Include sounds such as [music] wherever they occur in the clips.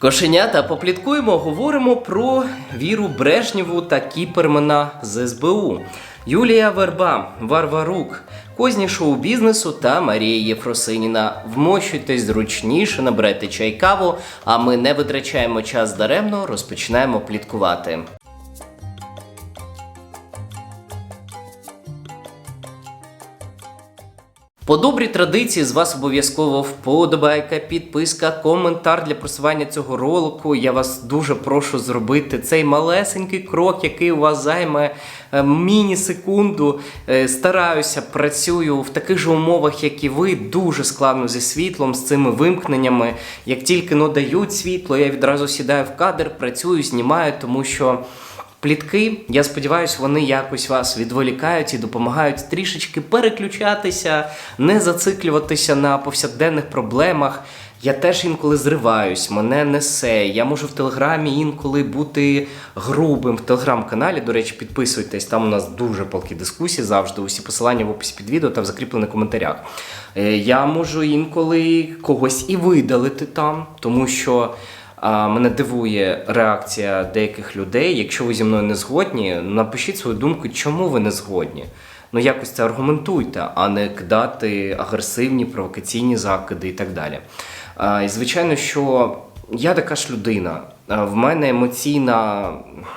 Кошенята, попліткуємо, говоримо про Віру Брежнєву та Кіпермена з СБУ. Юлія Верба, Варварук, козні шоу-бізнесу та Марія Єфросиніна. Вмощуйтесь зручніше, набрати чай каву, а ми не витрачаємо час даремно, розпочинаємо пліткувати. По добрій традиції з вас обов'язково вподобайка, підписка, коментар для просування цього ролику. Я вас дуже прошу зробити цей малесенький крок, який у вас займе е, міні-секунду. Е, Стараюся, працюю в таких же умовах, як і ви. Дуже складно зі світлом, з цими вимкненнями. Як тільки ну, світло, я відразу сідаю в кадр, працюю, знімаю, тому що. Плітки, я сподіваюся, вони якось вас відволікають і допомагають трішечки переключатися, не зациклюватися на повсякденних проблемах. Я теж інколи зриваюсь, мене несе. Я можу в телеграмі інколи бути грубим. В телеграм-каналі, до речі, підписуйтесь. Там у нас дуже палкі дискусії завжди. Усі посилання в описі під відео та в закріплених коментарях. Е, Я можу інколи когось і видалити там, тому що. Мене дивує реакція деяких людей. Якщо ви зі мною не згодні, напишіть свою думку, чому ви не згодні. Ну якось це аргументуйте, а не кидати агресивні провокаційні закиди і так далі. І звичайно, що я така ж людина. В мене емоційна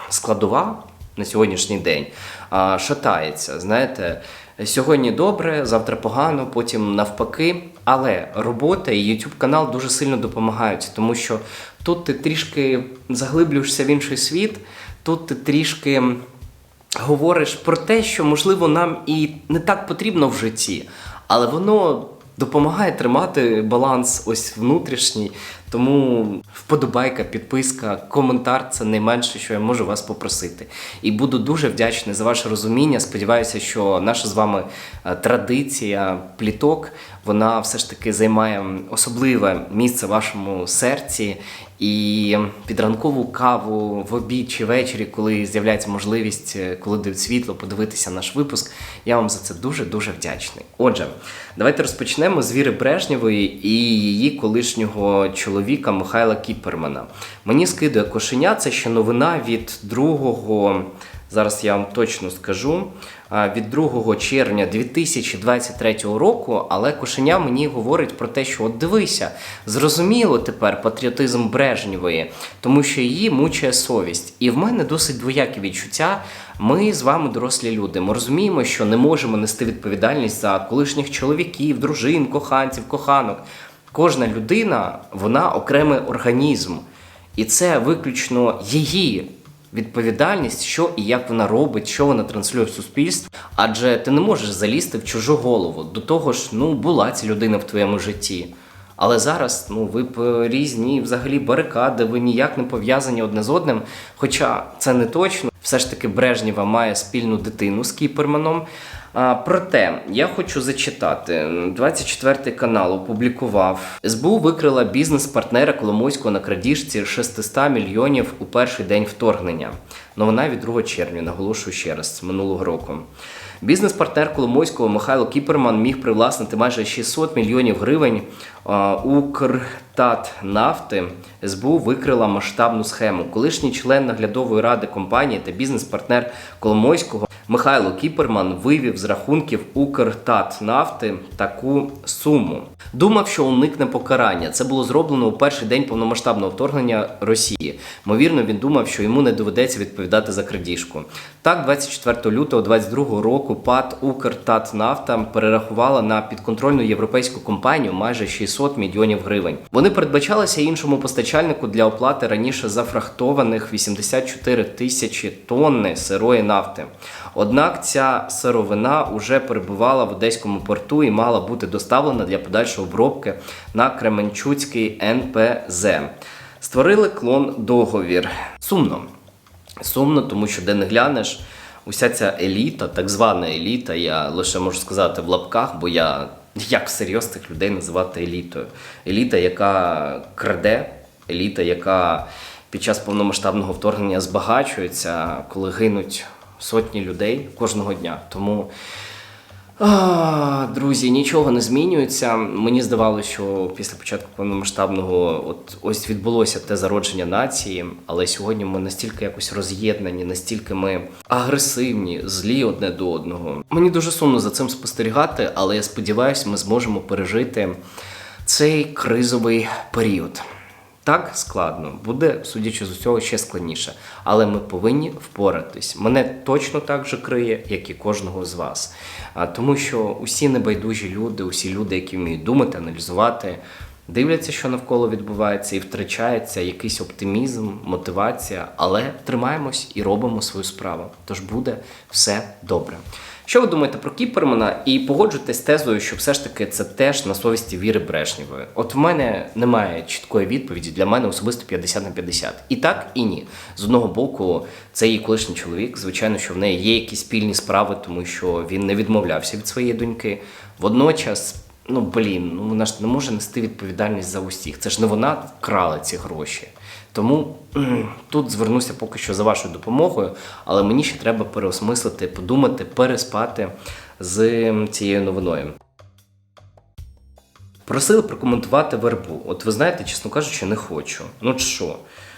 складова на сьогоднішній день шатається. Знаєте, сьогодні добре, завтра погано, потім навпаки. Але робота і YouTube канал дуже сильно допомагають, тому що тут ти трішки заглиблюєшся в інший світ, тут ти трішки говориш про те, що можливо нам і не так потрібно в житті, але воно допомагає тримати баланс ось внутрішній. Тому вподобайка, підписка, коментар це найменше, що я можу вас попросити. І буду дуже вдячний за ваше розуміння. Сподіваюся, що наша з вами е, традиція пліток вона все ж таки займає особливе місце в вашому серці. І під ранкову каву в обід чи ввечері, коли з'являється можливість, е, коли дають світло, подивитися наш випуск, я вам за це дуже дуже вдячний. Отже, давайте розпочнемо з Віри Брежнєвої і її колишнього чоловіка Михайла Кіпермана. Мені скидує кошеня, це ще новина від другого. Зараз я вам точно скажу від 2 червня 2023 року, але кошеня мені говорить про те, що от дивися, зрозуміло тепер патріотизм Брежнєвої, тому що її мучає совість. І в мене досить двоякі відчуття. Ми з вами дорослі люди. Ми розуміємо, що не можемо нести відповідальність за колишніх чоловіків, дружин, коханців, коханок. Кожна людина вона окремий організм, і це виключно її відповідальність, що і як вона робить, що вона транслює в суспільство. Адже ти не можеш залізти в чужу голову. До того ж, ну була ця людина в твоєму житті. Але зараз ну ви по різні взагалі барикади, ви ніяк не пов'язані одне з одним. Хоча це не точно, все ж таки Брежнєва має спільну дитину з Кіперманом. А, проте я хочу зачитати 24 канал опублікував СБУ викрила бізнес-партнера Коломойського на крадіжці 600 мільйонів у перший день вторгнення. Новина від 2 червня, наголошую ще раз минулого року. Бізнес-партнер Коломойського Михайло Кіперман міг привласнити майже 600 мільйонів гривень. А, Укртатнафти СБУ викрила масштабну схему. Колишній член наглядової ради компанії та бізнес-партнер Коломойського Михайло Кіперман вивів з рахунків Укртатнафти таку суму. Думав, що уникне покарання. Це було зроблено у перший день повномасштабного вторгнення Росії. Ймовірно, він думав, що йому не доведеться відповідати за крадіжку. Так, 24 лютого 2022 року ПАД Укртатнафта перерахувала на підконтрольну європейську компанію майже 600 мільйонів гривень. Вони передбачалися іншому постачальнику для оплати раніше зафрахтованих 84 тисячі тонни сирої нафти. Однак ця сировина вже перебувала в одеському порту і мала бути доставлена для подальшої обробки на Кременчуцький НПЗ. Створили клон договір. Сумно. Сумно, тому що де не глянеш, уся ця еліта, так звана еліта, я лише можу сказати в лапках, бо я як всерйоз цих людей називати елітою. Еліта, яка краде, еліта, яка під час повномасштабного вторгнення збагачується, коли гинуть сотні людей кожного дня. Тому Друзі, нічого не змінюється. Мені здавалося, що після початку повномасштабного от ось відбулося те зародження нації, але сьогодні ми настільки якось роз'єднані, настільки ми агресивні, злі одне до одного. Мені дуже сумно за цим спостерігати, але я сподіваюся, ми зможемо пережити цей кризовий період. Так складно, буде, судячи з усього, ще складніше. Але ми повинні впоратись. Мене точно так же криє, як і кожного з вас. Тому що усі небайдужі люди, усі люди, які вміють думати, аналізувати, дивляться, що навколо відбувається, і втрачається якийсь оптимізм, мотивація, але тримаємось і робимо свою справу. Тож буде все добре. Що ви думаєте про Кіпермана? І погоджуйтесь з тезою, що все ж таки це теж на совісті Віри Брешнєвої. От в мене немає чіткої відповіді для мене особисто 50 на 50. І так, і ні. З одного боку, це її колишній чоловік. Звичайно, що в неї є якісь спільні справи, тому що він не відмовлявся від своєї доньки. Водночас. Ну блін, ну вона ж не може нести відповідальність за усіх. Це ж не вона вкрала ці гроші. Тому тут звернуся поки що за вашою допомогою, але мені ще треба переосмислити, подумати, переспати з цією новиною. Просили прокоментувати вербу. От ви знаєте, чесно кажучи, не хочу. Ну що?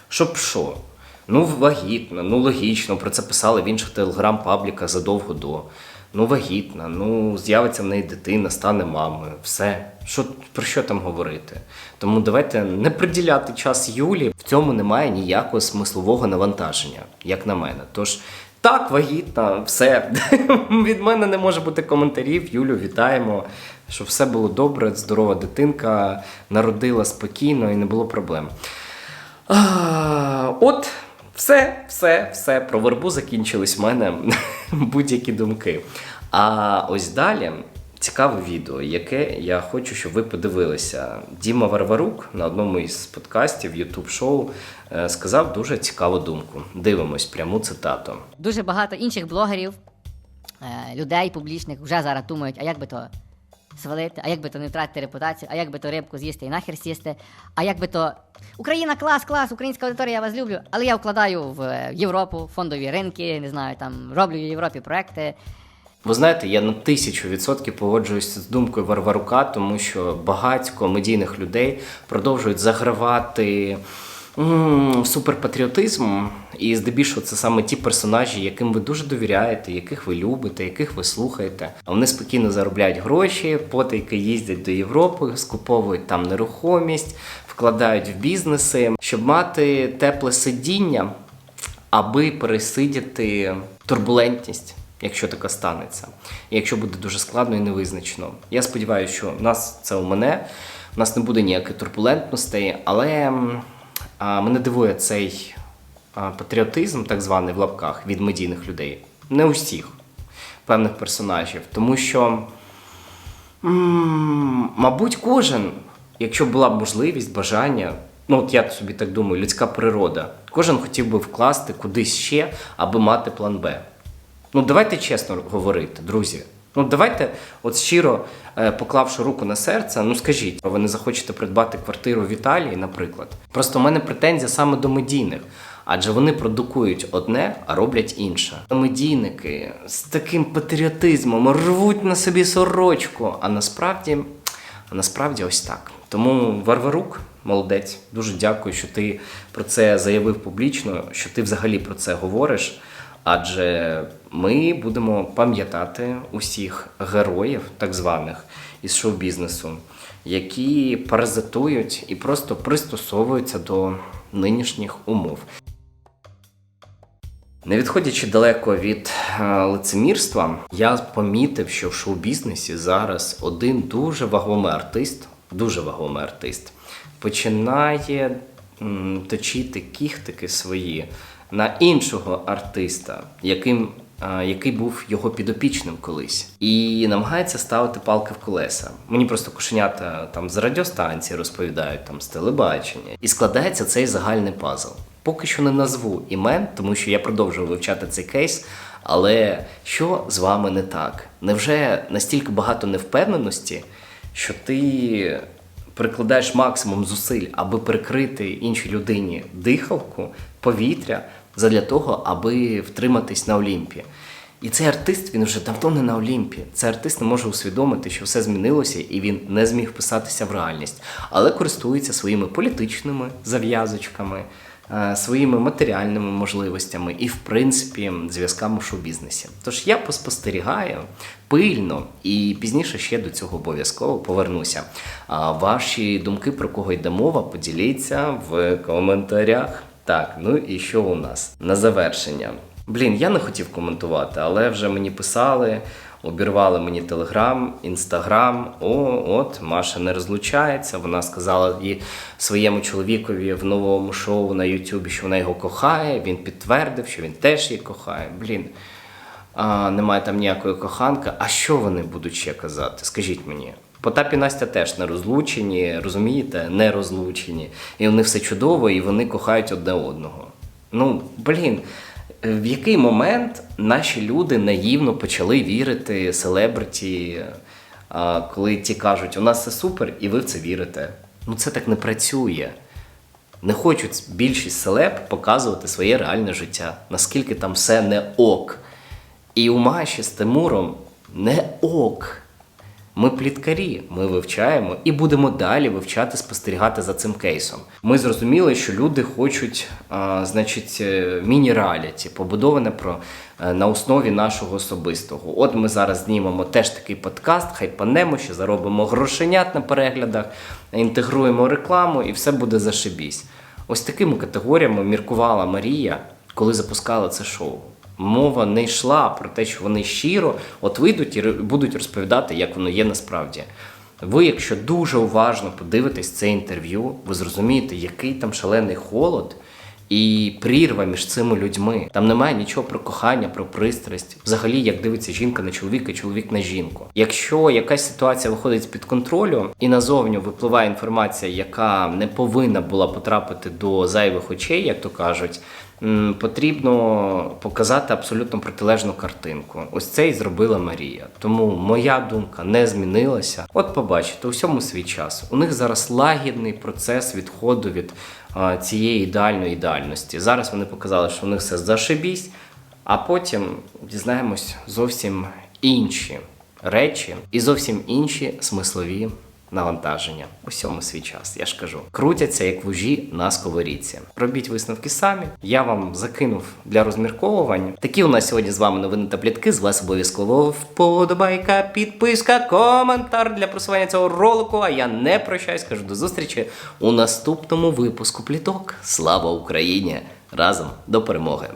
Щоб що? Ну, вагітна, ну логічно, про це писали в інших телеграм-пабліках задовго до. Ну, вагітна, ну з'явиться в неї дитина, стане мамою. Все. Що, про що там говорити? Тому давайте не приділяти час Юлі. В цьому немає ніякого смислового навантаження, як на мене. Тож так, вагітна, все. [laughs] Від мене не може бути коментарів. Юлю, вітаємо. Щоб все було добре, здорова дитинка, народила спокійно і не було проблем. От, все, все, все. Про вербу закінчились в мене [laughs] будь-які думки. А ось далі цікаве відео, яке я хочу, щоб ви подивилися. Діма Варварук на одному із подкастів YouTube шоу е, сказав дуже цікаву думку. Дивимось пряму цитату. Дуже багато інших блогерів, е, людей публічних вже зараз думають, а як би то свалити, а як би то не втратити репутацію, а як би то рибку з'їсти і нахер сісти, а як би то. Україна клас, клас, українська аудиторія, я вас люблю, але я вкладаю в е, Європу, фондові ринки, не знаю, там роблю в Європі проекти. Ви знаєте, я на тисячу відсотків погоджуюся з думкою Варварука, тому що багатько медійних людей продовжують загравати суперпатріотизм, і здебільшого це саме ті персонажі, яким ви дуже довіряєте, яких ви любите, яких ви слухаєте. А вони спокійно заробляють гроші, потайки їздять до Європи, скуповують там нерухомість, вкладають в бізнеси, щоб мати тепле сидіння, аби пересидіти турбулентність. Якщо така станеться, і якщо буде дуже складно і невизначено. Я сподіваюся, що в нас це у мене, у нас не буде ніякої турбулентностей, але мене дивує цей патріотизм, так званий в лапках, від медійних людей. Не усіх певних персонажів. Тому що, мабуть, кожен, якщо була б можливість, бажання, ну от я собі так думаю, людська природа, кожен хотів би вкласти кудись ще, аби мати план Б. Ну, давайте чесно говорити, друзі. Ну, давайте, от щиро е, поклавши руку на серце, ну скажіть, ви не захочете придбати квартиру в Італії, наприклад. Просто в мене претензія саме до медійних, адже вони продукують одне, а роблять інше. Медійники з таким патріотизмом рвуть на собі сорочку, а насправді, а насправді ось так. Тому Варварук, молодець, дуже дякую, що ти про це заявив публічно, що ти взагалі про це говориш. Адже ми будемо пам'ятати усіх героїв, так званих із шоу-бізнесу, які паразитують і просто пристосовуються до нинішніх умов. Не відходячи далеко від е, лицемірства, я помітив, що в шоу-бізнесі зараз один дуже вагомий артист, дуже вагомий артист, починає точити кіхтики свої на іншого артиста, яким, який був його підопічним колись, і намагається ставити палки в колеса. Мені просто кошенята там з радіостанції розповідають там з телебачення, і складається цей загальний пазл. Поки що не назву імен, тому що я продовжую вивчати цей кейс. Але що з вами не так? Невже настільки багато невпевненості, що ти прикладаєш максимум зусиль, аби прикрити іншій людині дихалку, повітря, задля того, аби втриматись на Олімпі? І цей артист він вже давно не на Олімпі. Цей артист не може усвідомити, що все змінилося, і він не зміг вписатися в реальність, але користується своїми політичними зав'язочками, е, своїми матеріальними можливостями і, в принципі, зв'язками в шоу-бізнесі. Тож я поспостерігаю пильно і пізніше ще до цього обов'язково повернуся. Ваші думки про кого йде мова, поділіться в коментарях. Так, ну і що у нас на завершення? Блін, я не хотів коментувати, але вже мені писали, обірвали мені телеграм, інстаграм. О, от Маша не розлучається. Вона сказала і своєму чоловікові в новому шоу на Ютубі, що вона його кохає. Він підтвердив, що він теж її кохає. Блін, а, немає там ніякої коханки. А що вони будуть ще казати? Скажіть мені. Потап і Настя теж не розлучені, розумієте, не розлучені. І вони все чудово, і вони кохають одне одного. Ну, блін, в який момент наші люди наївно почали вірити селебриті, коли ті кажуть, у нас все супер, і ви в це вірите. Ну це так не працює. Не хочуть більшість селеб показувати своє реальне життя, наскільки там все не ок. І у Маші з Тимуром не ок. Ми пліткарі, ми вивчаємо і будемо далі вивчати, спостерігати за цим кейсом. Ми зрозуміли, що люди хочуть, а, значить, е, міні-реаліті, побудоване про е, на основі нашого особистого. От ми зараз знімемо теж такий подкаст, хайпанемо, ще заробимо грошенят на переглядах, інтегруємо рекламу, і все буде зашибісь. Ось такими категоріями міркувала Марія, коли запускала це шоу. Мова не йшла про те, що вони щиро от вийдуть і будуть розповідати, як воно є насправді. Ви, якщо дуже уважно подивитесь це інтерв'ю, ви зрозумієте, який там шалений холод і прірва між цими людьми. Там немає нічого про кохання, про пристрасть. Взагалі, як дивиться жінка на чоловіка, чоловік на жінку. Якщо якась ситуація виходить з під контролю і назовню випливає інформація, яка не повинна була потрапити до зайвих очей, як то кажуть. Потрібно показати абсолютно протилежну картинку. Ось це і зробила Марія. Тому моя думка не змінилася. От побачите, у всьому свій час. У них зараз лагідний процес відходу від цієї ідеальної ідеальності. Зараз вони показали, що у них все зашибісь, а потім дізнаємось зовсім інші речі і зовсім інші смислові навантаження. Усьому свій час, я ж кажу. Крутяться як вужі на сковорідці. Робіть висновки самі. Я вам закинув для розмірковувань. Такі у нас сьогодні з вами новини та плітки. З вас обов'язково вподобайка, підписка, коментар для просування цього ролику. А я не прощаюсь, кажу до зустрічі у наступному випуску пліток. Слава Україні! Разом до перемоги!